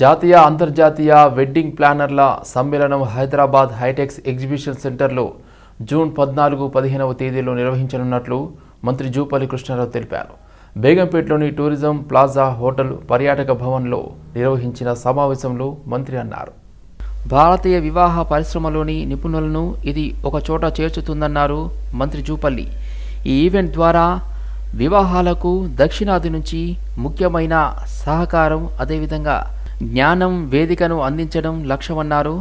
జాతీయ అంతర్జాతీయ వెడ్డింగ్ ప్లానర్ల సమ్మేళనం హైదరాబాద్ హైటెక్స్ ఎగ్జిబిషన్ సెంటర్లో జూన్ పద్నాలుగు పదిహేనవ తేదీలో నిర్వహించనున్నట్లు మంత్రి జూపల్లి కృష్ణారావు తెలిపారు. బేగంపేటలోని టూరిజం ప్లాజా హోటల్ పర్యాటక భవన్లో నిర్వహించిన సమావేశంలో మంత్రి అన్నారు. భారతీయ వివాహ పరిశ్రమలోని నిపుణులను ఇది ఒక చోట చేర్చుతుందన్నారు మంత్రి జూపల్లి. ఈ ఈవెంట్ ద్వారా వివాహాలకు దక్షిణాది నుంచి ముఖ్యమైన సహకారం అదేవిధంగా జ్ఞానం వేదికను అందించడం లక్ష్యమన్నారు.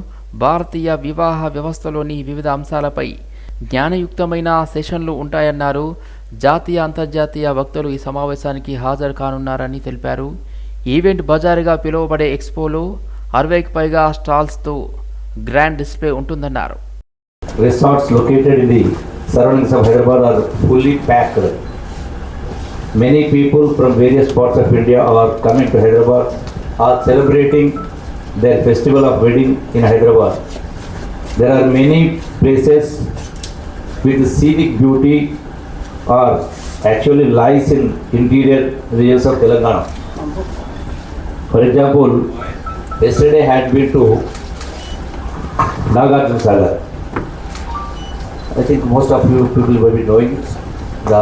భారతీయ వివాహ వ్యవస్థలోని వివిధ అంశాలపై జ్ఞానయుక్తమైన సెషన్లు ఉంటాయన్నారు. జాతీయ అంతర్జాతీయ వక్తలు ఈ సమావేశానికి హాజరు కానున్నారని తెలిపారు. ఈవెంట్ బజారుగా పిలువబడే ఎక్స్పోలో అరవైకి పైగా స్టాల్స్తో గ్రాండ్ డిస్ప్లే ఉంటుందన్నారు. Resorts located in the surroundings of Hyderabad are fully packed many people from various parts of India are coming to Hyderabad are celebrating their festival of wedding in Hyderabad. There are many places with scenic beauty or actually lies in interior regions of Telangana. For example, yesterday had been to Nagarjuna Sagar. I think most of you people will be knowing the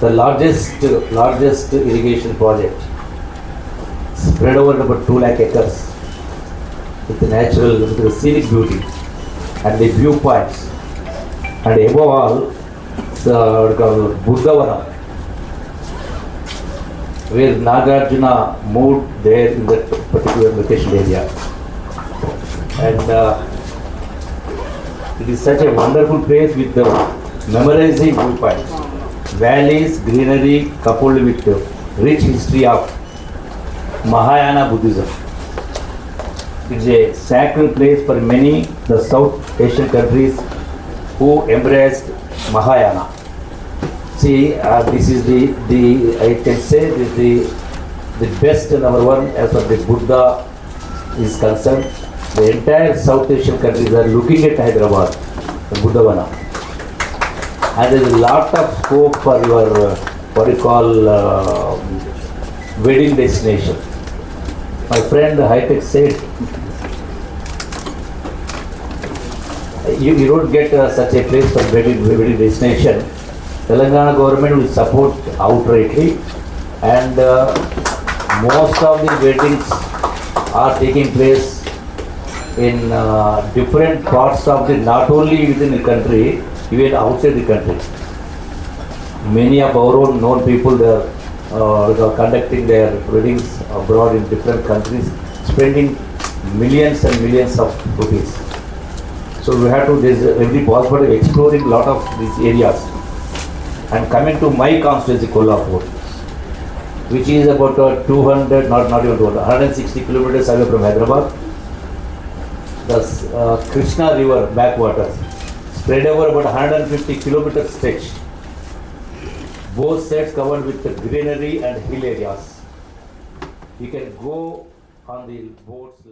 the largest largest irrigation project spread over about two lakh acres with the natural with the scenic beauty and the viewpoints and above all the you where Nagarjuna moved there in that particular location area and uh, it is such a wonderful place with the memorizing viewpoints. Valleys, greenery coupled with the rich history of Mahayana Buddhism. It's a sacred place for many the South Asian countries who embraced Mahayana. See, uh, this is the, the I can say this is the, the best number one as far the Buddha is concerned. The entire South Asian countries are looking at Hyderabad, the Buddhavana. And there is a lot of scope for your, uh, what you call, uh, wedding destination. My friend the Hightech said, you, you don't get uh, such a place for wedding, wedding destination. Telangana government will support outrightly and uh, most of the weddings are taking place in uh, different parts of the, not only within the country, even outside the country. Many of our own known people, they are, uh, conducting their weddings abroad in different countries, spending millions and millions of rupees. So we have to, there's every possible exploring a lot of these areas. And coming to my constituency, Kolhapur, which is about uh, 200, not, not even 200, 160 kilometers away from Hyderabad the uh, Krishna River backwaters spread over about 150 kilometer stretch. Both sides covered with the greenery and hill areas. You can go on the boats.